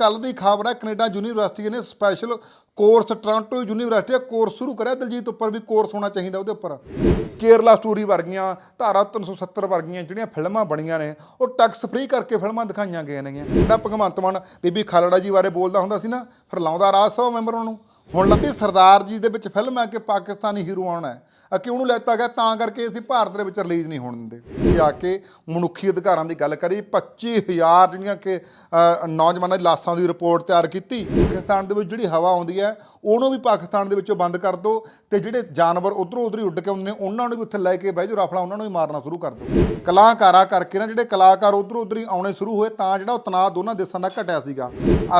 ਕੱਲ ਦੀ ਖਬਰ ਹੈ ਕੈਨੇਡਾ ਯੂਨੀਵਰਸਿਟੀ ਨੇ ਸਪੈਸ਼ਲ ਕੋਰਸ ਟੋਰਾਂਟੋ ਯੂਨੀਵਰਸਿਟੀ ਦਾ ਕੋਰਸ ਸ਼ੁਰੂ ਕਰਿਆ ਦਲਜੀਤ ਉੱਪਰ ਵੀ ਕੋਰਸ ਹੋਣਾ ਚਾਹੀਦਾ ਉਹਦੇ ਉੱਪਰ। ਕੇਰਲਾ ਸਟੋਰੀ ਵਰਗੀਆਂ, ਧਾਰਾ 370 ਵਰਗੀਆਂ ਜਿਹੜੀਆਂ ਫਿਲਮਾਂ ਬਣੀਆਂ ਨੇ, ਉਹ ਟੈਕਸ ਫ੍ਰੀ ਕਰਕੇ ਫਿਲਮਾਂ ਦਿਖਾਈਆਂ ਗਈਆਂ ਨੇਗੀਆਂ। ਜਿਹੜਾ ਭਗਵੰਤ ਮਾਨ ਬੀਬੀ ਖਾਲੜਾ ਜੀ ਬਾਰੇ ਬੋਲਦਾ ਹੁੰਦਾ ਸੀ ਨਾ, ਫਿਰ ਲਾਉਂਦਾ ਰਾਜ ਸਭਾ ਮੈਂਬਰ ਉਹਨੂੰ ਹੁਣ ਲੱਗੀ ਸਰਦਾਰ ਜੀ ਦੇ ਵਿੱਚ ਫਿਲਮ ਹੈ ਕਿ ਪਾਕਿਸਤਾਨੀ ਹੀਰੋ ਆਉਣਾ ਹੈ। ਆ ਕਿ ਉਹਨੂੰ ਲੈਤਾ ਗਿਆ, ਤਾਂ ਕਰਕੇ ਅਸੀਂ ਭਾਰਤ ਦੇ ਵਿੱਚ ਰਿਲੀਜ਼ ਨਹੀਂ ਹੋਣ ਦਿੰਦੇ। ਇਹ ਆ ਕੇ ਮਨੁੱਖੀ ਅਧਿਕਾਰਾਂ ਦੀ ਗੱਲ ਕਰੀ 25000 ਜਿਹੜੀਆਂ ਕਿ ਨੌਜਵਾਨਾਂ ਦੀ ਲਾਸ਼ਾਂ ਦੀ ਰਿਪੋਰਟ ਤਿਆਰ ਕੀਤੀ। ਪਾਕਿਸਤਾਨ ਦੇ ਵਿੱਚ ਜਿਹੜੀ ਹਵਾ ਆਉਂਦੀ ਹੈ ਉਹਨੂੰ ਵੀ ਪਾਕਿਸਤਾਨ ਦੇ ਵਿੱਚੋਂ ਬੰਦ ਕਰ ਦਿਓ ਤੇ ਜਿਹੜੇ ਜਾਨਵਰ ਉਧਰੋਂ ਉਧਰ ਹੀ ਉੱਡ ਕੇ ਆਉਂਦੇ ਨੇ, ਉਹਨਾਂ ਨੂੰ ਵੀ ਉੱਥੇ ਲੈ ਕੇ ਬਹਿ ਜਾਓ ਰਫਲਾ, ਉਹਨਾਂ ਨੂੰ ਵੀ ਮਾਰਨਾ ਸ਼ੁਰੂ ਕਰ ਦਿਓ। ਕਲਾਕਾਰਾਂ ਕਰਕੇ ਨਾ ਜਿਹੜੇ ਕਲਾਕਾਰ ਉਧਰੋਂ ਉਧਰ ਹੀ ਆਉਣੇ ਸ਼ੁਰੂ ਹੋਏ, ਤਾਂ ਜਿਹੜਾ ਉਹ ਤਣਾਅ ਦੋਨਾਂ ਦੇਸ਼ਾਂ ਦਾ ਘਟਿਆ ਸੀਗਾ।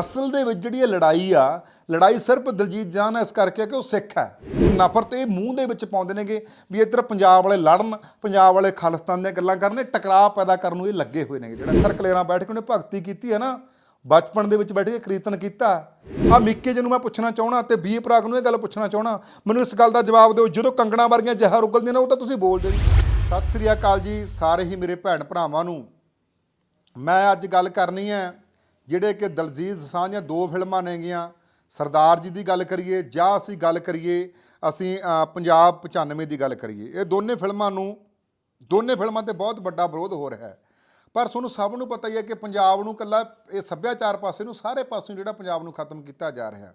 ਅਸਲ ਦੇ ਵਿੱਚ ਜਿਹੜੀ ਇਹ ਲੜਾਈ ਆ, ਲੜਾਈ ਸਿਰਫ ਦਲਜੀਤ ਜਾਨ ਇਸ ਕਰਕੇ ਕਿ ਉਹ ਸਿੱਖ ਹੈ। ਨਫ਼ਰਤ ਇਹ ਮੂੰਹ ਦੇ ਵਿੱਚ ਪਾਉਂਦੇ ਨੇਗੇ ਵੀ ਇੱਧਰ ਪੰਜਾਬ ਵਾਲੇ ਲੜਨ, ਪੰਜਾਬ ਵਾਲੇ ਖਾਲਿਸਤਾਨ ਦੀਆਂ ਗੱਲਾਂ ਕਰਨ, ਇਹ ਟਕਰਾਅ ਪੈਦਾ ਕਰਨ ਨੂੰ ਇਹ ਲੱਗੇ ਹੋਏ ਨੇਗੇ। ਜਿਹੜਾ ਸਰਕਲੇਰਾਂ ਬੈਠ ਕੇ ਉਹਨੇ ਭਗਤੀ ਕੀਤੀ ਹੈ ਨਾ ਬਚਪਨ ਦੇ ਵਿੱਚ ਬੈਠ ਕੇ ਕੀਰਤਨ ਕੀਤਾ। ਆ ਮਿੱਕੇ ਜੀ ਨੂੰ ਮੈਂ ਪੁੱਛਣਾ ਚਾਹਣਾ ਤੇ ਬੀਏ ਪ੍ਰਾਗ ਨੂੰ ਇਹ ਗੱਲ ਪੁੱਛਣਾ ਚਾਹਣਾ ਮੈਨੂੰ ਇਸ ਗੱਲ ਦਾ ਜਵਾਬ ਦਿਓ, ਜਦੋਂ ਕੰਗਣਾ ਵਰਗੀਆਂ ਜ਼ਹਿਰ ਉਗਲਦੀਆਂ ਨੇ ਉਹ ਤਾਂ ਤੁਸੀਂ ਬੋਲਦੇ ਨਹੀਂ ਸਤਿ ਸ੍ਰੀ ਅਕਾਲ ਜੀ, ਸਾਰੇ ਹੀ ਮੇਰੇ ਭੈਣ ਭਰਾਵਾਂ ਨੂੰ। ਮੈਂ ਅੱਜ ਗੱਲ ਕਰਨੀ ਹੈ ਜਿਹੜੇ ਕਿ ਦਲਜੀਤ ਦੋਸਾਂਝ ਦੀਆਂ ਦੋ ਫਿਲਮਾਂ ਨੇਗੀਆਂ। ਸਰਦਾਰ ਜੀ ਦੀ ਗੱਲ ਕਰੀਏ ਜਾਂ ਅਸੀਂ ਗੱਲ ਕਰੀਏ, ਅਸੀਂ ਪੰਜਾਬ 95 ਦੀ ਗੱਲ ਕਰੀਏ। ਇਹ ਦੋਨੇ ਫਿਲਮਾਂ ਨੂੰ, ਦੋਨੇ ਫਿਲਮਾਂ ਤੇ ਬਹੁਤ ਵੱਡਾ ਵਿਰੋਧ ਹੋ ਰਿਹਾ ਹੈ। ਪਰ ਤੁਹਾਨੂੰ ਸਭ ਨੂੰ ਪਤਾ ਹੀ ਹੈ ਕਿ ਪੰਜਾਬ ਨੂੰ ਕੱਲਾ ਇਹ ਸੱਭਿਆਚਾਰ ਪਾਸੇ ਨੂੰ ਸਾਰੇ ਪਾਸੋਂ ਜਿਹੜਾ ਪੰਜਾਬ ਨੂੰ ਖਤਮ ਕੀਤਾ ਜਾ ਰਿਹਾ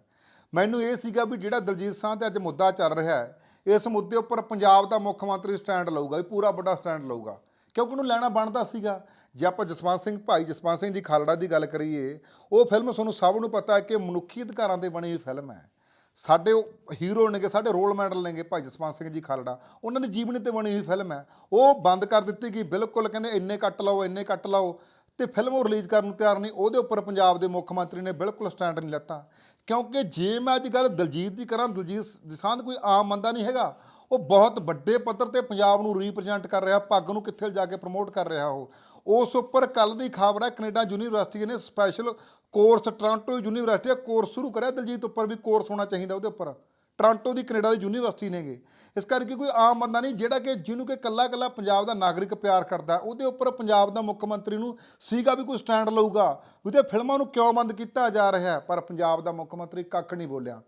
ਮੈਨੂੰ ਇਹ ਸੀਗਾ ਵੀ ਜਿਹੜਾ ਦਲਜੀਤ ਸਾਹ ਤੇ ਅੱਜ ਮੁੱਦਾ ਚੱਲ ਰਿਹਾ ਹੈ, ਇਸ ਮੁੱਦੇ ਉੱਪਰ ਪੰਜਾਬ ਦਾ ਮੁੱਖ ਮੰਤਰੀ ਸਟੈਂਡ ਲਊਗਾ, ਵੀ ਪੂਰਾ ਵੱਡਾ ਸਟੈਂਡ ਲਊਗਾ। ਕਿਉਂਕਿ ਉਹਨੂੰ ਲੈਣਾ ਬਣਦਾ ਸੀਗਾ। ਜੇ ਆਪਾਂ ਜਸਵੰਤ ਸਿੰਘ, ਭਾਈ ਜਸਵੰਤ ਸਿੰਘ ਦੀ ਖਾਲੜਾ ਦੀ ਗੱਲ ਕਰੀਏ, ਉਹ ਫਿਲਮ ਤੁਹਾਨੂੰ ਸਭ ਨੂੰ ਪਤਾ ਹੈ ਕਿ ਮਨੁੱਖੀ ਅਧਿਕਾਰਾਂ ਤੇ ਬਣੀ ਹੋਈ ਫਿਲਮ ਹੈ। ਸਾਡੇ ਉਹ ਹੀਰੋ ਨੇਗੇ, ਸਾਡੇ ਰੋਲ ਮਾਡਲ ਨੇਗੇ ਭਾਈ ਜਸਵੰਤ ਸਿੰਘ ਜੀ ਖਾਲੜਾ। ਉਹਨਾਂ ਦੀ ਜੀਵਨੀ ਤੇ ਬਣੀ ਹੋਈ ਫਿਲਮ ਹੈ। ਉਹ ਬੰਦ ਕਰ ਦਿੱਤੀ ਗਈ, ਬਿਲਕੁਲ ਕਹਿੰਦੇ ਇੰਨੇ ਕੱਟ ਲਓ, ਇੰਨੇ ਕੱਟ ਲਓ। ਤੇ ਫਿਲਮ ਉਹ ਰਿਲੀਜ਼ ਕਰਨ ਨੂੰ ਤਿਆਰ ਨਹੀਂ, ਉਹਦੇ ਉੱਪਰ ਪੰਜਾਬ ਦੇ ਮੁੱਖ ਮੰਤਰੀ ਨੇ ਬਿਲਕੁਲ ਸਟੈਂਡ ਨਹੀਂ ਲੱਤਾ। ਕਿਉਂਕਿ ਜੇ ਮੈਂ ਅੱਜ ਗੱਲ ਦਲਜੀਤ ਦੀ ਕਰਾਂ, ਦਲਜੀਤ ਦਿਸਾਂਧ ਕੋਈ ਆਮ ਬੰਦਾ ਨਹੀਂ ਹੈਗਾ। ਉਹ ਬਹੁਤ ਵੱਡੇ ਪੱਧਰ ਤੇ ਪੰਜਾਬ ਨੂੰ ਰਿਪਰੈਜ਼ੈਂਟ ਕਰ ਰਿਹਾ, ਪੱਗ ਨੂੰ ਕਿੱਥੇ ਜਾ ਕੇ ਪ੍ਰਮੋਟ ਕਰ ਰਿਹਾ ਉਹ। ਉਸ ਉੱਪਰ ਕੱਲ ਦੀ ਖਬਰ ਹੈ, ਕੈਨੇਡਾ ਯੂਨੀਵਰਸਿਟੀ ਨੇ ਸਪੈਸ਼ਲ ਕੋਰਸ ਟੋਰਾਂਟੋ ਯੂਨੀਵਰਸਿਟੀ ਦਾ ਕੋਰਸ ਸ਼ੁਰੂ ਕਰਿਆ। ਦਲਜੀਤ ਉੱਪਰ ਵੀ ਕੋਰਸ ਹੋਣਾ ਚਾਹੀਦਾ ਉਹਦੇ ਉੱਪਰ। ਟੋਰਾਂਟੋ ਦੀ ਕੈਨੇਡਾ ਦੀ ਯੂਨੀਵਰਸਿਟੀ ਨੇਗੇ। ਇਸ ਕਰਕੇ ਕੋਈ ਆਮ ਬੰਦਾ ਨਹੀਂ, ਜਿਹੜਾ ਕਿ ਜਿਹਨੂੰ ਕਿ ਕੱਲਾ ਕੱਲਾ ਪੰਜਾਬ ਦਾ ਨਾਗਰਿਕ ਪਿਆਰ ਕਰਦਾ ਉਹਦੇ ਉੱਪਰ ਪੰਜਾਬ ਦਾ ਮੁੱਖ ਮੰਤਰੀ ਨੂੰ ਸੀਗਾ ਵੀ ਕੋਈ ਸਟੈਂਡ ਲਊਗਾ। ਉਹਦੇ ਫਿਲਮਾਂ ਨੂੰ ਕਿਉਂ ਬੰਦ ਕੀਤਾ ਜਾ ਰਿਹਾ ਪਰ ਪੰਜਾਬ ਦਾ ਮੁੱਖ ਮੰਤਰੀ ਕੱਖ ਨਹੀਂ ਬੋਲਿਆ।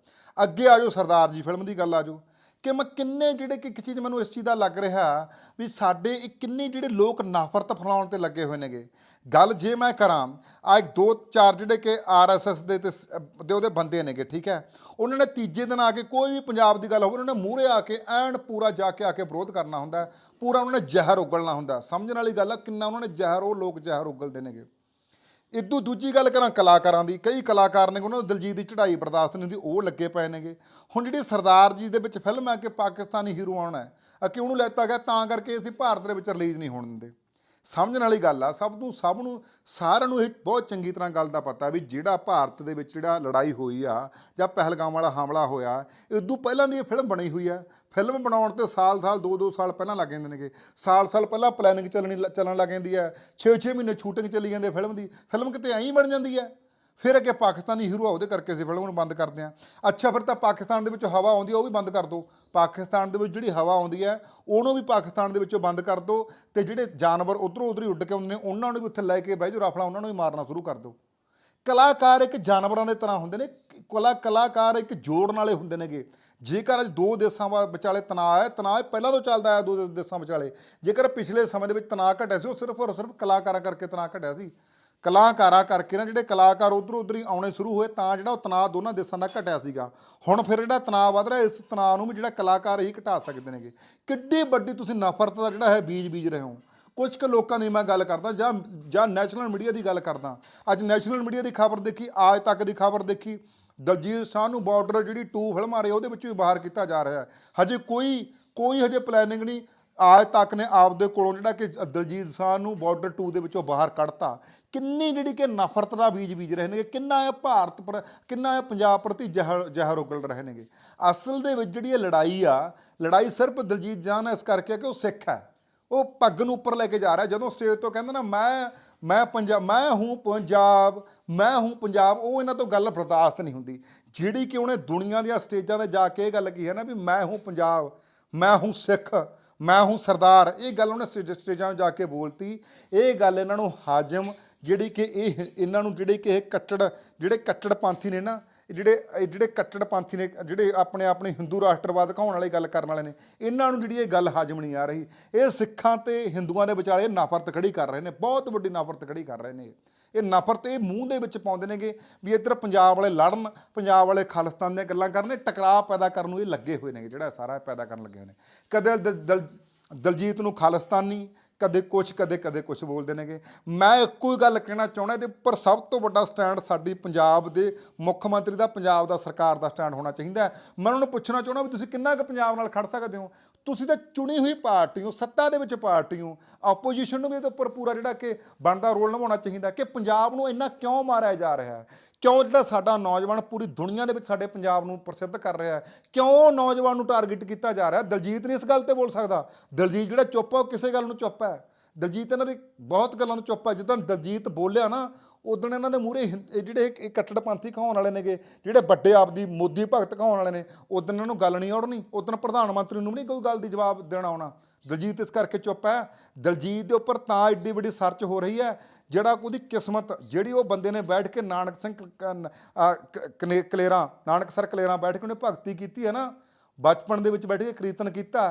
ਅੱਗੇ ਆਜੋ ਸਰਦਾਰ ਜੀ, ਫਿਲਮ ਦੀ ਗੱਲ ਆਜੋ ਕਿ ਮੈਂ ਕਿੰਨੇ ਜਿਹੜੇ ਕਿ ਇੱਕ ਚੀਜ਼ ਮੈਨੂੰ ਇਸ ਚੀਜ਼ ਦਾ ਲੱਗ ਰਿਹਾ ਵੀ ਸਾਡੇ ਇਹ ਕਿੰਨੇ ਜਿਹੜੇ ਲੋਕ ਨਫ਼ਰਤ ਫੈਲਾਉਣ ਤੇ ਲੱਗੇ ਹੋਏ ਨੇਗੇ। ਗੱਲ ਜੇ ਮੈਂ ਕਰਾਂ, ਆ ਇੱਕ ਦੋ ਚਾਰ ਜਿਹੜੇ ਕਿ ਆਰਐਸਐਸ ਦੇ ਤੇ ਸ- ਦੇ ਉਹਦੇ ਬੰਦੇ ਨੇਗੇ, ਠੀਕ ਹੈ। ਉਹਨਾਂ ਨੇ ਤੀਜੇ ਦਿਨ ਆ ਕੇ ਕੋਈ ਵੀ ਪੰਜਾਬ ਦੀ ਗੱਲ ਹੋਵੇ, ਉਹਨਾਂ ਨੇ ਮੂਹਰੇ ਆ ਕੇ ਐਨ ਪੂਰਾ ਜਾ ਕੇ ਆ ਕੇ ਵਿਰੋਧ ਕਰਨਾ ਹੁੰਦਾ, ਪੂਰਾ ਉਹਨਾਂ ਨੇ ਜ਼ਹਿਰ ਉਗਲਣਾ ਹੁੰਦਾ। ਸਮਝਣ ਵਾਲੀ ਗੱਲ ਆ ਕਿੰਨਾ ਉਹਨਾਂ ਨੇ ਜ਼ਹਿਰ, ਉਹ ਲੋਕ ਜ਼ਹਿਰ ਉਗਲਦੇ ਨੇਗੇ। ਇਦੋਂ ਦੂਜੀ ਗੱਲ ਕਰਾਂ ਕਲਾਕਾਰਾਂ ਦੀ, ਕਈ ਕਲਾਕਾਰ ਨੇ ਉਹਨਾਂ ਨੂੰ ਦਿਲਜੀਤ ਦੀ ਚੜ੍ਹਾਈ ਬਰਦਾਸ਼ਤ ਨਹੀਂ ਹੁੰਦੀ, ਉਹ ਲੱਗੇ ਪਏ ਨੇਗੇ। ਹੁਣ ਜਿਹੜੀ ਸਰਦਾਰ ਜੀ ਦੇ ਵਿੱਚ ਫਿਲਮ ਹੈ ਕਿ ਪਾਕਿਸਤਾਨੀ ਹੀਰੋ ਆਉਣਾ ਹੈ ਆ ਕਿ ਉਹਨੂੰ ਲੈਤਾ ਗਿਆ, ਤਾਂ ਕਰਕੇ ਅਸੀਂ ਭਾਰਤ ਦੇ ਵਿੱਚ ਰਿਲੀਜ਼ ਨਹੀਂ ਹੋਣ ਦਿੰਦੇ। ਸਮਝਣ ਵਾਲੀ ਗੱਲ ਆ, ਸਭ ਨੂੰ ਸਭ ਨੂੰ, ਸਾਰਿਆਂ ਨੂੰ ਇਹ ਬਹੁਤ ਚੰਗੀ ਤਰ੍ਹਾਂ ਗੱਲ ਦਾ ਪਤਾ ਵੀ ਜਿਹੜਾ ਭਾਰਤ ਦੇ ਵਿੱਚ ਜਿਹੜਾ ਲੜਾਈ ਹੋਈ ਆ ਜਾਂ ਪਹਿਲਗਾਮ ਵਾਲਾ ਹਮਲਾ ਹੋਇਆ, ਇਹ ਤੋਂ ਪਹਿਲਾਂ ਦੀ ਇਹ ਫਿਲਮ ਬਣੀ ਹੋਈ ਆ। ਫਿਲਮ ਬਣਾਉਣ ਤੇ ਸਾਲ-ਸਾਲ 2-2 ਸਾਲ ਪਹਿਲਾਂ ਲੱਗ ਜਾਂਦੇ ਨੇਗੇ। ਸਾਲ-ਸਾਲ ਪਹਿਲਾਂ ਪਲੈਨਿੰਗ ਚੱਲਣੀ ਚੱਲਣ ਲੱਗ ਜਾਂਦੀ ਹੈ 6-6 ਮਹੀਨੇ ਸ਼ੂਟਿੰਗ ਚੱਲੀ ਜਾਂਦੀ ਹੈ ਫਿਲਮ ਦੀ। ਫਿਲਮ ਕਿਤੇ ਐਂ ਹੀ ਬਣ ਜਾਂਦੀ ਹੈ ਫਿਰ ਅੱਗੇ ਪਾਕਿਸਤਾਨੀ ਹੀਰੋ ਆ, ਉਹਦੇ ਕਰਕੇ ਅਸੀਂ ਫਿਲਮ ਨੂੰ ਬੰਦ ਕਰਦੇ ਹਾਂ। ਅੱਛਾ, ਫਿਰ ਤਾਂ ਪਾਕਿਸਤਾਨ ਦੇ ਵਿੱਚ ਹਵਾ ਆਉਂਦੀ ਹੈ ਉਹ ਵੀ ਬੰਦ ਕਰ ਦਿਓ। ਪਾਕਿਸਤਾਨ ਦੇ ਵਿੱਚ ਜਿਹੜੀ ਹਵਾ ਆਉਂਦੀ ਹੈ ਉਹਨੂੰ ਵੀ ਪਾਕਿਸਤਾਨ ਦੇ ਵਿੱਚੋਂ ਬੰਦ ਕਰ ਦਿਓ ਤੇ ਜਿਹੜੇ ਜਾਨਵਰ ਉਧਰੋਂ ਉਧਰ ਹੀ ਉੱਡ ਕੇ ਆਉਂਦੇ ਨੇ, ਉਹਨਾਂ ਨੂੰ ਵੀ ਉੱਥੇ ਲੈ ਕੇ ਬਹਿ ਜਾਓ ਰਾਫਲਾ, ਉਹਨਾਂ ਨੂੰ ਵੀ ਮਾਰਨਾ ਸ਼ੁਰੂ ਕਰ ਦਿਓ। ਕਲਾਕਾਰ ਇੱਕ ਜਾਨਵਰਾਂ ਦੇ ਤਰ੍ਹਾਂ ਹੁੰਦੇ ਨੇ, ਕਲਾ, ਕਲਾਕਾਰ ਇੱਕ ਜੋੜਨ ਵਾਲੇ ਹੁੰਦੇ ਨੇਗੇ। ਜੇਕਰ ਅੱਜ ਦੋ ਦੇਸ਼ਾਂ ਵਾ- ਵਿਚਾਲੇ ਤਣਾਅ ਹੈ, ਤਣਾਅ ਪਹਿਲਾਂ ਤੋਂ ਚੱਲਦਾ ਆਇਆ ਦੋ ਦੇਸ਼ਾਂ ਵਿਚਾਲੇ। ਜੇਕਰ ਪਿਛਲੇ ਸਮੇਂ ਦੇ ਵਿੱਚ ਤਣਾਅ ਘਟਿਆ ਸੀ, ਉਹ ਸਿਰਫ ਔਰ ਸਿਰਫ ਕਲਾਕਾਰਾਂ ਕਰਕੇ ਤਣਾਅ ਘਟਿਆ ਸੀ। ਕਲਾਕਾਰਾਂ ਕਰਕੇ ਨਾ, ਜਿਹੜੇ ਕਲਾਕਾਰ ਉਧਰੋਂ ਉਧਰ ਹੀ ਆਉਣੇ ਸ਼ੁਰੂ ਹੋਏ, ਤਾਂ ਜਿਹੜਾ ਉਹ ਤਣਾਅ ਦੋਨਾਂ ਦੇਸ਼ਾਂ ਦਾ ਘਟਿਆ ਸੀਗਾ। ਹੁਣ ਫਿਰ ਜਿਹੜਾ ਤਣਾਅ ਵਧ ਰਿਹਾ, ਇਸ ਤਣਾਅ ਨੂੰ ਵੀ ਜਿਹੜਾ ਕਲਾਕਾਰ ਹੀ ਘਟਾ ਸਕਦੇ ਨੇਗੇ। ਕਿੱਡੀ ਵੱਡੀ ਤੁਸੀਂ ਨਫ਼ਰਤ ਦਾ ਜਿਹੜਾ ਹੈ ਬੀਜ ਬੀਜ ਰਹੇ ਹੋ। ਕੁਝ ਕੁ ਲੋਕਾਂ ਦੀ ਮੈਂ ਗੱਲ ਕਰਦਾ, ਜਾਂ ਜਾਂ ਨੈਸ਼ਨਲ ਮੀਡੀਆ ਦੀ ਗੱਲ ਕਰਦਾ। ਅੱਜ ਨੈਸ਼ਨਲ ਮੀਡੀਆ ਦੀ ਖਬਰ ਦੇਖੀ, ਆਜ ਤੱਕ ਦੀ ਖਬਰ ਦੇਖੀ, ਦਲਜੀਤ ਸਾਹ ਨੂੰ ਬਾਰਡਰ ਜਿਹੜੀ ਟੂ ਫਿਲਮ ਆ ਰਹੀ ਉਹਦੇ ਵਿੱਚ ਵੀ ਬਾਹਰ ਕੀਤਾ ਜਾ ਰਿਹਾ ਹੈ। ਹਜੇ ਕੋਈ ਕੋਈ ਹਜੇ ਪਲੈਨਿੰਗ ਨਹੀਂ। ਆਜ ਤੱਕ ਨੇ ਆਪਦੇ ਕੋਲੋਂ ਜਿਹੜਾ ਕਿ ਦਲਜੀਤ ਸਾਹ ਨੂੰ ਬਾਰਡਰ 2 ਦੇ ਵਿੱਚੋਂ ਬਾਹਰ ਕੱਢਤਾ। ਕਿੰਨੀ ਜਿਹੜੀ ਕਿ ਨਫ਼ਰਤ ਦਾ ਬੀਜ ਬੀਜ ਰਹੇ ਨੇਗੇ, ਕਿੰਨਾ ਇਹ ਭਾਰਤ ਪਰ, ਕਿੰਨਾ ਇਹ ਪੰਜਾਬ ਪ੍ਰਤੀ ਜ਼ਹਿਰ ਜ਼ਹਿਰ ਉਗਲ ਰਹੇ ਨੇਗੇ। ਅਸਲ ਦੇ ਵਿੱਚ ਜਿਹੜੀ ਇਹ ਲੜਾਈ ਆ, ਲੜਾਈ ਸਿਰਫ ਦਲਜੀਤ ਜਾਨ ਇਸ ਕਰਕੇ ਕਿ ਉਹ ਸਿੱਖ ਹੈ। ਉਹ ਪੱਗ ਨੂੰ ਉੱਪਰ ਲੈ ਕੇ ਜਾ ਰਿਹਾ, ਜਦੋਂ ਸਟੇਜ ਤੋਂ ਕਹਿੰਦਾ ਨਾ, ਮੈਂ ਮੈਂ ਪੰਜਾਬ ਮੈਂ ਹੂੰ ਪੰਜਾਬ, ਮੈਂ ਹੂੰ ਪੰਜਾਬ, ਉਹ ਇਹਨਾਂ ਤੋਂ ਗੱਲ ਬਰਦਾਸ਼ਤ ਨਹੀਂ ਹੁੰਦੀ। ਜਿਹੜੀ ਕਿ ਉਹਨੇ ਦੁਨੀਆ ਦੀਆਂ ਸਟੇਜਾਂ ਤੇ ਜਾ ਕੇ ਇਹ ਗੱਲ ਕਹੀ ਹੈ ਨਾ ਵੀ ਮੈਂ ਹੂੰ ਪੰਜਾਬ, ਮੈਂ ਹੂੰ ਸਿੱਖ, ਮੈਂ ਹੂੰ ਸਰਦਾਰ, ਇਹ ਗੱਲ ਉਹਨੇ ਸਟੇਜ- ਸਟੇਜਾਂ 'ਤੇ ਜਾ ਕੇ ਬੋਲਤੀ। ਇਹ ਗੱਲ ਇਹਨਾਂ ਨੂੰ ਹਾਜਮ ਜਿਹੜੀ ਕਿ ਇਹ ਇਹਨਾਂ ਨੂੰ ਜਿਹੜੇ ਕਿ ਇਹ ਕੱਟੜ, ਜਿਹੜੇ ਕੱਟੜ ਪੰਥੀ ਨੇ ਨਾ, ਇਹ ਜਿਹੜੇ ਇਹ ਜਿਹੜੇ ਕੱਟੜ ਪੰਥੀ ਨੇ, ਜਿਹੜੇ ਆਪਣੇ ਆਪਣੇ ਹਿੰਦੂ ਰਾਸ਼ਟਰਵਾਦ ਕਹਾਉਣ ਵਾਲੇ ਗੱਲ ਕਰਨ ਵਾਲੇ ਨੇ, ਇਹਨਾਂ ਨੂੰ ਜਿਹੜੀ ਇਹ ਗੱਲ ਹਾਜ਼ਮ ਨਹੀਂ ਆ ਰਹੀ। ਇਹ ਸਿੱਖਾਂ ਤੇ ਹਿੰਦੂਆਂ ਦੇ ਵਿਚਾਲੇ ਨਫ਼ਰਤ ਖੜੀ ਕਰ ਰਹੇ ਨੇ, ਬਹੁਤ ਵੱਡੀ ਨਫ਼ਰਤ ਖੜੀ ਕਰ ਰਹੇ ਨੇ ਇਹ। ਨਫ਼ਰਤ ਇਹ ਮੂੰਹ ਦੇ ਵਿੱਚ ਪਾਉਂਦੇ ਨੇਗੇ ਵੀ ਇੱਧਰ ਪੰਜਾਬ ਵਾਲੇ ਲੜਨ, ਪੰਜਾਬ ਵਾਲੇ ਖਾਲਿਸਤਾਨ ਦੀਆਂ ਗੱਲਾਂ ਕਰਨ, ਇਹ ਟਕਰਾਅ ਪੈਦਾ ਕਰਨ ਨੂੰ ਇਹ ਲੱਗੇ ਹੋਏ ਨੇਗੇ, ਜਿਹੜਾ ਸਾਰਾ ਪੈਦਾ ਕਰਨ ਲੱਗੇ ਹੋਏ ਨੇ। ਕਦੇ ਦਲ- ਦਲਜੀਤ ਨੂੰ ਖਾਲਿਸਤਾਨੀ ਕਦੇ ਕੁਛ, ਕਦੇ ਕਦੇ ਕੁਛ ਬੋਲਦੇ ਨੇਗੇ। ਮੈਂ ਇੱਕੋ ਹੀ ਗੱਲ ਕਹਿਣਾ ਚਾਹੁੰਦਾ ਇਹਦੇ ਉੱਪਰ ਸਭ ਤੋਂ ਵੱਡਾ ਸਟੈਂਡ ਸਾਡੀ ਪੰਜਾਬ ਦੇ ਮੁੱਖ ਮੰਤਰੀ ਦਾ, ਪੰਜਾਬ ਦਾ ਸਰਕਾਰ ਦਾ ਸਟੈਂਡ ਹੋਣਾ ਚਾਹੀਦਾ ਮੈਂ ਉਹਨਾਂ ਨੂੰ ਪੁੱਛਣਾ ਚਾਹੁੰਦਾ ਵੀ ਤੁਸੀਂ ਕਿੰਨਾ ਕੁ ਪੰਜਾਬ ਨਾਲ ਖੜ ਸਕਦੇ ਹੋ? ਤੁਸੀਂ ਤਾਂ ਚੁਣੀ ਹੋਈ ਪਾਰਟੀ ਹੋ, ਸੱਤਾ ਦੇ ਵਿੱਚ ਪਾਰਟੀ ਹੋ। ਆਪੋਜੀਸ਼ਨ ਨੂੰ ਵੀ ਇਹਦੇ ਉੱਪਰ ਪੂਰਾ ਜਿਹੜਾ ਕਿ ਬਣਦਾ ਰੋਲ ਨਿਭਾਉਣਾ ਚਾਹੀਦਾ ਕਿ ਪੰਜਾਬ ਨੂੰ ਇੰਨਾ ਕਿਉਂ ਮਾਰਿਆ ਜਾ ਰਿਹਾ ਹੈ? ਕਿਉਂ ਜਿਹੜਾ ਸਾਡਾ ਨੌਜਵਾਨ ਪੂਰੀ ਦੁਨੀਆ ਦੇ ਵਿੱਚ ਸਾਡੇ ਪੰਜਾਬ ਨੂੰ ਪ੍ਰਸਿੱਧ ਕਰ ਰਿਹਾ ਹੈ? ਕਿਉਂ ਨੌਜਵਾਨ ਨੂੰ ਟਾਰਗੇਟ ਕੀਤਾ ਜਾ ਰਿਹਾ? ਦਲਜੀਤ ਨਹੀਂ ਇਸ ਗੱਲ ਤੇ ਬੋਲ ਸਕਦਾ। ਦਲਜੀਤ ਜਿਹੜਾ ਚੁੱਪ ਹੈ ਉਹ ਕਿਸੇ ਗੱਲ ਨੂੰ ਚੁੱਪ ਹੈ ਦਲਜੀਤ ਇਹਨਾਂ ਦੀ ਬਹੁਤ ਗੱਲਾਂ ਨੂੰ ਚੁੱਪ ਹੈ ਜਦੋਂ ਦਲਜੀਤ ਬੋਲਿਆ ਨਾ ਉਦੋਂ ਇਹਨਾਂ ਦੇ ਮੂਹਰੇ ਹਿੰ- ਜਿਹੜੇ ਇਹ ਕੱਟੜਪੰਥੀ ਕਹਾਉਣ ਵਾਲੇ ਨੇਗੇ, ਜਿਹੜੇ ਵੱਡੇ ਆਪਦੀ ਮੋਦੀ ਭਗਤ ਕਹਾਉਣ ਵਾਲੇ ਨੇ ਉਦੋਂ ਇਹਨਾਂ ਨੂੰ ਗੱਲ ਨਹੀਂ ਔੜਨੀ ਉਦੋਂ ਪ੍ਰਧਾਨ ਮੰਤਰੀ ਨੂੰ ਵੀ ਨਹੀਂ ਕੋਈ ਗੱਲ ਦੀ ਜਵਾਬ ਦੇਣਾ ਆਉਣਾ। ਦਲਜੀਤ ਇਸ ਕਰਕੇ ਚੁੱਪ ਹੈ ਦਲਜੀਤ ਦੇ ਉੱਪਰ ਤਾਂ ਐਡੀ ਵੱਡੀ ਸਰਚ ਹੋ ਰਹੀ ਹੈ ਜਿਹੜਾ ਉਹਦੀ ਕਿਸਮਤ, ਜਿਹੜੀ ਉਹ ਬੰਦੇ ਨੇ ਬੈਠ ਕੇ ਨਾਨਕ ਸਿੰਘ ਕ- ਕਲੇਰਾਂ ਨਾਨਕ ਸਰ ਕਲੇਰਾਂ ਬੈਠ ਕੇ ਉਹਨੇ ਭਗਤੀ ਕੀਤੀ ਹੈ ਨਾ, ਬਚਪਨ ਦੇ ਵਿੱਚ ਬੈਠ ਕੇ ਕੀਰਤਨ ਕੀਤਾ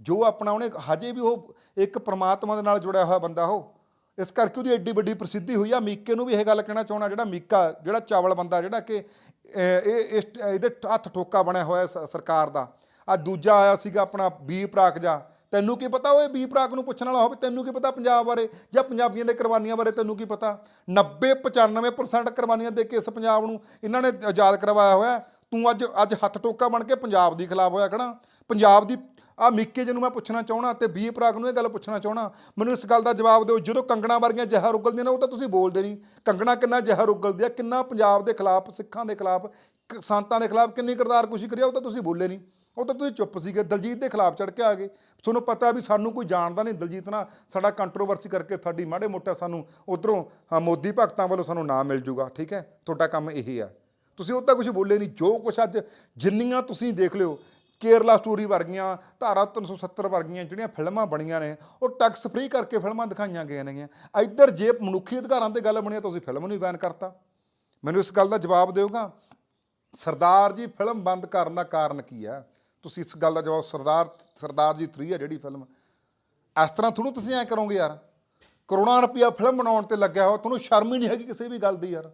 ਜੋ ਆਪਣਾ ਉਹਨੇ ਹਜੇ ਵੀ ਉਹ ਇੱਕ ਪ੍ਰਮਾਤਮਾ ਦੇ ਨਾਲ ਜੁੜਿਆ ਹੋਇਆ ਬੰਦਾ ਉਹ ਇਸ ਕਰਕੇ ਉਹਦੀ ਐਡੀ ਵੱਡੀ ਪ੍ਰਸਿੱਧੀ ਹੋਈ ਆ। ਮੀਕੇ ਨੂੰ ਵੀ ਇਹ ਗੱਲ ਕਹਿਣਾ ਚਾਹਣਾ ਜਿਹੜਾ ਮੀਕਾ ਜਿਹੜਾ ਚਾਵਲ ਬੰਦਾ ਜਿਹੜਾ ਕਿ ਅਹ, ਇਹ ਇਸ ਇਹਦੇ ਹੱਥ ਠੋਕਾ ਬਣਿਆ ਹੋਇਆ ਸ- ਸਰਕਾਰ ਦਾ। ਆ ਦੂਜਾ ਆਇਆ ਸੀਗਾ ਆਪਣਾ ਬੀ ਪ੍ਰਾਕ ਜਾ। ਤੈਨੂੰ ਕੀ ਪਤਾ ਓਏ ਬੀ ਪ੍ਰਾਕ ਨੂੰ ਪੁੱਛਣ ਵਾਲਾ ਹੋਵੇ? ਤੈਨੂੰ ਕੀ ਪਤਾ ਪੰਜਾਬ ਬਾਰੇ? ਜਾਂ ਪੰਜਾਬੀਆਂ ਦੇ ਕੁਰਬਾਨੀਆਂ ਬਾਰੇ ਤੈਨੂੰ ਕੀ ਪਤਾ? 90 95% ਕੁਰਬਾਨੀਆਂ ਦੇ ਕੇ ਇਸ ਪੰਜਾਬ ਨੂੰ ਇਹਨਾਂ ਨੇ ਆਜ਼ਾਦ ਕਰਵਾਇਆ ਹੋਇਆ। ਤੂੰ ਅੱਜ ਅੱਜ ਹੱਥ ਟੋਕਾ ਬਣ ਕੇ ਪੰਜਾਬ ਦੀ ਖਿਲਾਫ ਹੋਇਆ ਖੜਾ। ਪੰਜਾਬ ਦੀ ਆ ਮਿੱਕੇ ਨੂੰ ਮੈਂ ਪੁੱਛਣਾ ਚਾਹਣਾ ਤੇ ਬੀ ਪ੍ਰਾਗ ਨੂੰ ਇਹ ਗੱਲ ਪੁੱਛਣਾ ਚਾਹਣਾ ਮੈਨੂੰ ਇਸ ਗੱਲ ਦਾ ਜਵਾਬ ਦਿਓ, ਜਦੋਂ ਕੰਗਣਾ ਵਰਗੀਆਂ ਜ਼ਹਿਰ ਉਗਲਦੀਆਂ ਨੇ ਉਹ ਤਾਂ ਤੁਸੀਂ ਬੋਲਦੇ ਨਹੀਂ। ਕੰਗਣਾ ਕਿੰਨਾ ਜ਼ਹਿਰ ਉਗਲਦੀ ਆ, ਕਿੰਨਾ ਪੰਜਾਬ ਦੇ ਖਿਲਾਫ, ਸਿੱਖਾਂ ਦੇ ਖਿਲਾਫ ਸੰਤਾਂ ਦੇ ਖਿਲਾਫ ਕਿੰਨੀ ਕਿਰਦਾਰ ਕੁਸ਼ੀ ਕਰਿਆ ਉਹ ਤਾਂ ਤੁਸੀਂ ਬੋਲੇ ਨਹੀਂ। ਉਹ ਤਾਂ ਤੁਸੀਂ ਚੁੱਪ ਸੀਗੇ, ਦਲਜੀਤ ਦੇ ਖਿਲਾਫ ਚੜ ਕੇ ਆ ਗਏ। ਤੁਹਾਨੂੰ ਪਤਾ ਵੀ ਸਾਨੂੰ ਕੋਈ ਜਾਣਦਾ ਨਹੀਂ ਦਲਜੀਤ ਨਾਲ, ਸਾਡਾ ਕੰਟਰੋਵਰਸੀ ਕਰਕੇ ਸਾਡੀ ਮਾੜੇ ਮੋਟਾ ਸਾਨੂੰ ਉਧਰੋਂ ਮੋਦੀ ਭਗਤਾਂ ਵੱਲੋਂ ਸਾਨੂੰ ਨਾਮ ਮਿਲ ਜੂਗਾ, ਠੀਕ ਹੈ? ਤੁਹਾਡਾ ਕੰਮ ਇਹ ਆ। ਤੁਸੀਂ ਉਹ ਤਾਂ ਕੁਝ ਬੋਲੇ ਨਹੀਂ, ਜੋ ਕੁਛ ਅੱਜ ਜਿੰਨੀਆਂ ਤੁਸੀਂ ਦੇਖ ਲਿਓ ਕੇਰਲਾ ਸਟੋਰੀ ਵਰਗੀਆਂ, ਧਾਰਾ 370 ਵਰਗੀਆਂ ਜਿਹੜੀਆਂ ਫਿਲਮਾਂ ਬਣੀਆਂ ਨੇ, ਉਹ ਟੈਕਸ ਫ੍ਰੀ ਕਰਕੇ ਫਿਲਮਾਂ ਦਿਖਾਈਆਂ ਗਈਆਂ ਨੇਗੀਆਂ। ਇੱਧਰ ਜੇ ਮਨੁੱਖੀ ਅਧਿਕਾਰਾਂ ਤੇ ਗੱਲ ਬਣੀ ਹੈ ਤਾਂ ਤੁਸੀਂ ਫਿਲਮ ਨੂੰ ਹੀ ਬੈਨ ਕਰਤਾ। ਮੈਨੂੰ ਇਸ ਗੱਲ ਦਾ ਜਵਾਬ ਦਿਓਗਾ, ਸਰਦਾਰ ਜੀ, ਫਿਲਮ ਬੰਦ ਕਰਨ ਦਾ ਕਾਰਨ ਕੀ ਹੈ ਤੁਸੀਂ ਇਸ ਗੱਲ ਦਾ ਜਵਾਬ ਸਰਦਾਰ ਸਰਦਾਰ ਜੀ 3 ਹੈ ਜਿਹੜੀ ਫਿਲਮ। ਇਸ ਤਰ੍ਹਾਂ ਥੋੜ੍ਹਾ ਤੁਸੀਂ ਐ ਕਰੋਗੇ ਯਾਰ, ਕਰੋੜਾਂ ਰੁਪਇਆ ਫਿਲਮ ਬਣਾਉਣ ਤੇ ਲੱਗਿਆ ਹੋ ਤੁਹਾਨੂੰ ਸ਼ਰਮ ਹੀ ਨਹੀਂ ਹੈਗੀ ਕਿਸੇ ਵੀ ਗੱਲ ਦੀ ਯਾਰ।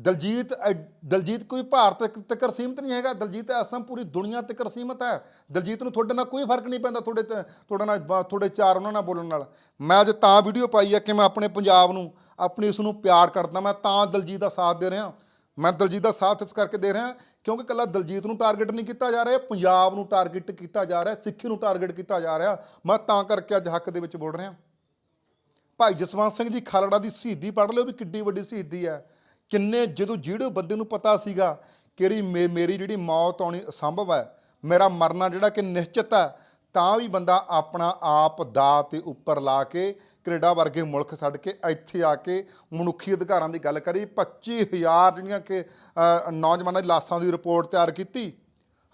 ਦਲਜੀਤ ਐ- ਦਲਜੀਤ ਕੋਈ ਭਾਰਤ ਤੱਕ ਤੱਕਰ ਸੀਮਤ ਨਹੀਂ ਹੈਗਾ। ਦਲਜੀਤ ਅਸਮ ਪੂਰੀ ਦੁਨੀਆ ਤੱਕਰ ਸੀਮਤ ਹੈ। ਦਲਜੀਤ ਨੂੰ ਤੁਹਾਡੇ ਨਾਲ ਕੋਈ ਫ਼ਰਕ ਨਹੀਂ ਪੈਂਦਾ ਤੁਹਾਡੇ ਤੁਹਾਡੇ ਨਾਲ ਬ- ਤੁਹਾਡੇ ਚਾਰ ਉਹਨਾਂ ਨਾਲ ਬੋਲਣ ਨਾਲ। ਮੈਂ ਅੱਜ ਤਾਂ ਵੀਡੀਓ ਪਾਈ ਹੈ ਕਿ ਮੈਂ ਆਪਣੇ ਪੰਜਾਬ ਨੂੰ, ਆਪਣੀ ਇਸ ਨੂੰ ਪਿਆਰ ਕਰਦਾ। ਮੈਂ ਤਾਂ ਦਲਜੀਤ ਦਾ ਸਾਥ ਦੇ ਰਿਹਾ। ਮੈਂ ਦਲਜੀਤ ਦਾ ਸਾਥ ਇਸ ਕਰਕੇ ਦੇ ਰਿਹਾ ਕਿਉਂਕਿ ਕੱਲਾ ਦਲਜੀਤ ਨੂੰ ਟਾਰਗੇਟ ਨਹੀਂ ਕੀਤਾ ਜਾ ਰਿਹਾ, ਪੰਜਾਬ ਨੂੰ ਟਾਰਗੇਟ ਕੀਤਾ ਜਾ ਰਿਹਾ, ਸਿੱਖੀ ਨੂੰ ਟਾਰਗੇਟ ਕੀਤਾ ਜਾ ਰਿਹਾ। ਮੈਂ ਤਾਂ ਕਰਕੇ ਅੱਜ ਹੱਕ ਦੇ ਵਿੱਚ ਬੋਲ ਰਿਹਾ। ਭਾਈ ਜਸਵੰਤ ਸਿੰਘ ਜੀ ਖਾਲੜਾ ਦੀ ਸ਼ਹੀਦੀ ਪੜ੍ਹ ਲਿਓ ਵੀ ਕਿੱਡੀ ਵੱਡੀ ਸ਼ਹੀਦੀ ਹੈ। ਕਿੰਨੇ ਜਦੋਂ ਜਿਹੜੇ ਬੰਦੇ ਨੂੰ ਪਤਾ ਸੀਗਾ ਕਿ ਮੇ- ਮੇਰੀ ਜਿਹੜੀ ਮੌਤ ਆਉਣੀ ਅਸੰਭਵ ਹੈ, ਮੇਰਾ ਮਰਨਾ ਜਿਹੜਾ ਕਿ ਨਿਸ਼ਚਿਤ ਹੈ, ਤਾਂ ਵੀ ਬੰਦਾ ਆਪਣਾ ਆਪ ਦਾ ਤੇ ਉੱਪਰ ਲਾ ਕੇ ਕੈਨੇਡਾ ਵਰਗੇ ਮੁਲਕ ਛੱਡ ਕੇ ਇੱਥੇ ਆ ਕੇ ਮਨੁੱਖੀ ਅਧਿਕਾਰਾਂ ਦੀ ਗੱਲ ਕਰੀ। 25000 ਜਿਹੜੀਆਂ ਕਿ ਨੌਜਵਾਨਾਂ ਦੀ ਲਾਸ਼ਾਂ ਦੀ ਰਿਪੋਰਟ ਤਿਆਰ ਕੀਤੀ।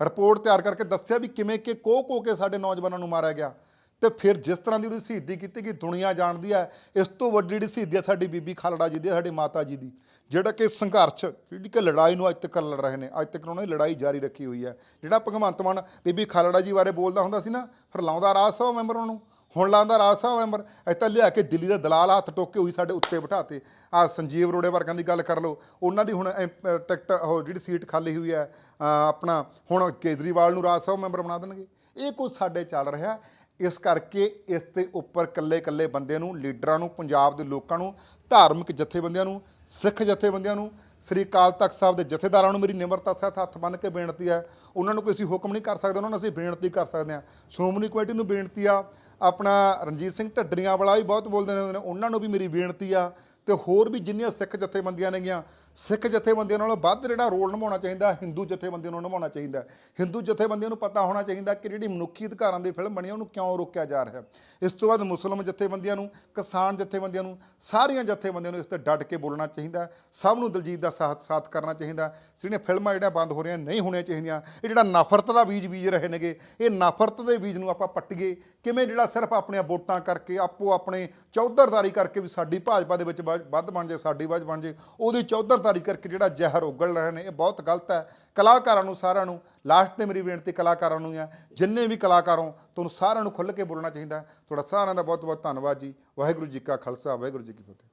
ਰਿਪੋਰਟ ਤਿਆਰ ਕਰਕੇ ਦੱਸਿਆ ਵੀ ਕਿਵੇਂ ਕਿ ਕੋ ਕੋ ਕੇ ਸਾਡੇ ਨੌਜਵਾਨਾਂ ਨੂੰ ਮਾਰਿਆ ਗਿਆ। ਤੇ ਫਿਰ ਜਿਸ ਤਰ੍ਹਾਂ ਦੀ ਉਹਦੀ ਸ਼ਹੀਦੀ ਕੀਤੀ ਕਿ ਦੁਨੀਆ ਜਾਣਦੀ ਹੈ, ਇਸ ਤੋਂ ਵੱਡੀ ਜਿਹੜੀ ਸ਼ਹੀਦੀ ਹੈ ਸਾਡੀ ਬੀਬੀ ਖਾਲੜਾ ਜੀ ਦੀ, ਸਾਡੀ ਮਾਤਾ ਜੀ ਦੀ। ਜਿਹੜਾ ਕਿ ਸੰਘਰਸ਼, ਜਿਹੜੀ ਕਿ ਲੜਾਈ ਨੂੰ ਅੱਜ ਤੱਕ ਲੜ ਰਹੇ ਨੇ, ਅੱਜ ਤੱਕ ਉਹਨਾਂ ਨੇ ਲੜਾਈ ਜਾਰੀ ਰੱਖੀ ਹੋਈ ਹੈ। ਜਿਹੜਾ ਭਗਵੰਤ ਮਾਨ ਬੀਬੀ ਖਾਲੜਾ ਜੀ ਬਾਰੇ ਬੋਲਦਾ ਹੁੰਦਾ ਸੀ ਨਾ, ਫਿਰ ਲਾਉਂਦਾ ਰਾਜ ਸਭਾ ਮੈਂਬਰ ਉਹਨੂੰ, ਹੁਣ ਲਾਉਂਦਾ ਰਾਜ ਸਭਾ ਮੈਂਬਰ। ਅਸੀਂ ਤਾਂ ਲਿਆ ਕੇ ਦਿੱਲੀ ਦਾ ਦਲਾਲ ਹੱਥ ਟੋਕੇ ਹੋਈ ਸਾਡੇ ਉੱਤੇ ਬਿਠਾਤੇ। ਆ ਸੰਜੀਵ ਰੋੜੇ ਵਰਗਾਂ ਦੀ ਗੱਲ ਕਰ ਲਓ, ਉਹਨਾਂ ਦੀ ਹੁਣ ਐਮ- ਟਿਕਟ, ਉਹ ਜਿਹੜੀ ਸੀਟ ਖਾਲੀ ਹੋਈ ਹੈ ਆਪਣਾ ਹੁਣ ਕੇਜਰੀਵਾਲ ਨੂੰ ਰਾਜ ਸਭਾ ਮੈਂਬਰ ਬਣਾ ਦੇਣਗੇ। ਇਹ ਕੁਝ ਸਾਡੇ ਚੱਲ ਰਿਹਾ। ਇਸ ਕਰਕੇ ਇਸ ਦੇ ਉੱਪਰ ਕੱਲੇ ਕੱਲੇ ਬੰਦੇ ਨੂੰ, ਲੀਡਰਾਂ ਨੂੰ, ਪੰਜਾਬ ਦੇ ਲੋਕਾਂ ਨੂੰ, ਧਾਰਮਿਕ ਜਥੇਬੰਦੀਆਂ ਨੂੰ, ਸਿੱਖ ਜਥੇਬੰਦੀਆਂ ਨੂੰ, ਸ੍ਰੀ ਅਕਾਲ ਤਖਤ ਸਾਹਿਬ ਦੇ ਜਥੇਦਾਰਾਂ ਨੂੰ ਮੇਰੀ ਨਿਮਰਤਾ ਸਹਿਤ ਹੱਥ ਬੰਨ੍ਹ ਕੇ ਬੇਨਤੀ ਹੈ। ਉਹਨਾਂ ਨੂੰ ਕੋਈ ਅਸੀਂ ਹੁਕਮ ਨਹੀਂ ਕਰ ਸਕਦੇ, ਉਹਨਾਂ ਨੂੰ ਅਸੀਂ ਬੇਨਤੀ ਕਰ ਸਕਦੇ ਹਾਂ। ਸ਼੍ਰੋਮਣੀ ਕਮੇਟੀ ਨੂੰ ਬੇਨਤੀ ਆ, ਆਪਣਾ ਰਣਜੀਤ ਸਿੰਘ ਢੱਡਰੀਆਂ ਵਾਲਾ ਵੀ ਬਹੁਤ ਬੋਲਦੇ ਨੇ, ਉਹਨਾਂ ਨੂੰ ਵੀ ਮੇਰੀ ਬੇਨਤੀ ਆ ਤੇ ਹੋਰ ਵੀ ਜਿੰਨੀਆਂ ਸਿੱਖ ਜਥੇਬੰਦੀਆਂ ਨੇਗੀਆਂ, ਸਿੱਖ ਜਥੇਬੰਦੀਆਂ ਨਾਲੋਂ ਵੱਧ ਜਿਹੜਾ ਰੋਲ ਨਿਭਾਉਣਾ ਚਾਹੀਦਾ ਹਿੰਦੂ ਜਥੇਬੰਦੀਆਂ ਨੂੰ ਨਿਭਾਉਣਾ ਚਾਹੀਦਾ। ਹਿੰਦੂ ਜਥੇਬੰਦੀਆਂ ਨੂੰ ਪਤਾ ਹੋਣਾ ਚਾਹੀਦਾ ਕਿ ਜਿਹੜੀ ਮਨੁੱਖੀ ਅਧਿਕਾਰਾਂ ਦੀ ਫਿਲਮ ਬਣੀ ਹੈ ਉਹਨੂੰ ਕਿਉਂ ਰੋਕਿਆ ਜਾ ਰਿਹਾ। ਇਸ ਤੋਂ ਬਾਅਦ ਮੁਸਲਮਾਨ ਜਥੇਬੰਦੀਆਂ ਨੂੰ, ਕਿਸਾਨ ਜਥੇਬੰਦੀਆਂ ਨੂੰ, ਸਾਰੀਆਂ ਜਥੇਬੰਦੀਆਂ ਨੂੰ ਇਸ ਤੇ ਡਟ ਕੇ ਬੋਲਣਾ ਚਾਹੀਦਾ। ਸਭ ਨੂੰ ਦਲਜੀਤ ਦਾ ਸਾਥ ਸਾਥ ਕਰਨਾ ਚਾਹੀਦਾ। ਜਿਹੜੀਆਂ ਫਿਲਮਾਂ ਜਿਹੜੀਆਂ ਬੰਦ ਹੋ ਰਹੀਆਂ, ਨਹੀਂ ਹੋਣੀਆਂ ਚਾਹੀਦੀਆਂ। ਇਹ ਜਿਹੜਾ ਨਫ਼ਰਤ ਦਾ ਬੀਜ ਬੀਜ ਰਹੇ ਨੇਗੇ, ਇਹ ਨਫ਼ਰਤ ਦੇ ਬੀਜ ਨੂੰ ਆਪਾਂ ਪੱਟੀਏ। ਕਿਵੇਂ ਜਿਹੜਾ ਸਿਰਫ ਆਪਣੀਆਂ ਵੋਟਾਂ ਕਰਕੇ ਆਪੋ ਆਪਣੇ ਚੌਧਰਦਾਰੀ ਕਰਕੇ ਵੀ ਸਾਡੀ ਭਾਜਪਾ ਦੇ ਵਿੱਚ ਵ- ਵੱਧ ਬਣ ਜੇ, ਸਾਡੀ ਵੱਧ ਬਣ ਜੇ, ਉਹਦੀ ਚੌਧਰਦਾਰੀ ਕਰਕੇ ਜਿਹੜਾ ਜ਼ਹਿਰ ਉਗਲ ਰਹੇ ਨੇ, ਇਹ ਬਹੁਤ ਗਲਤ ਹੈ। ਕਲਾਕਾਰਾਂ ਨੂੰ ਸਾਰਿਆਂ ਨੂੰ, ਲਾਸਟ ਤੇ ਮੇਰੀ ਬੇਨਤੀ ਕਲਾਕਾਰਾਂ ਨੂੰ ਆ ਜਿੰਨੇ ਵੀ ਕਲਾਕਾਰ ਹੋ, ਤੁਹਾਨੂੰ ਸਾਰਿਆਂ ਨੂੰ ਖੁੱਲ੍ਹ ਕੇ ਬੋਲਣਾ ਚਾਹੀਦਾ ਤੁਹਾਡਾ ਸਾਰਿਆਂ ਦਾ ਬਹੁਤ ਬਹੁਤ ਧੰਨਵਾਦ ਜੀ। ਵਾਹਿਗੁਰੂ ਜੀ ਕਾ ਖਾਲਸਾ, ਵਾਹਿਗੁਰੂ ਜੀ ਕੀ ਫਤਿਹ।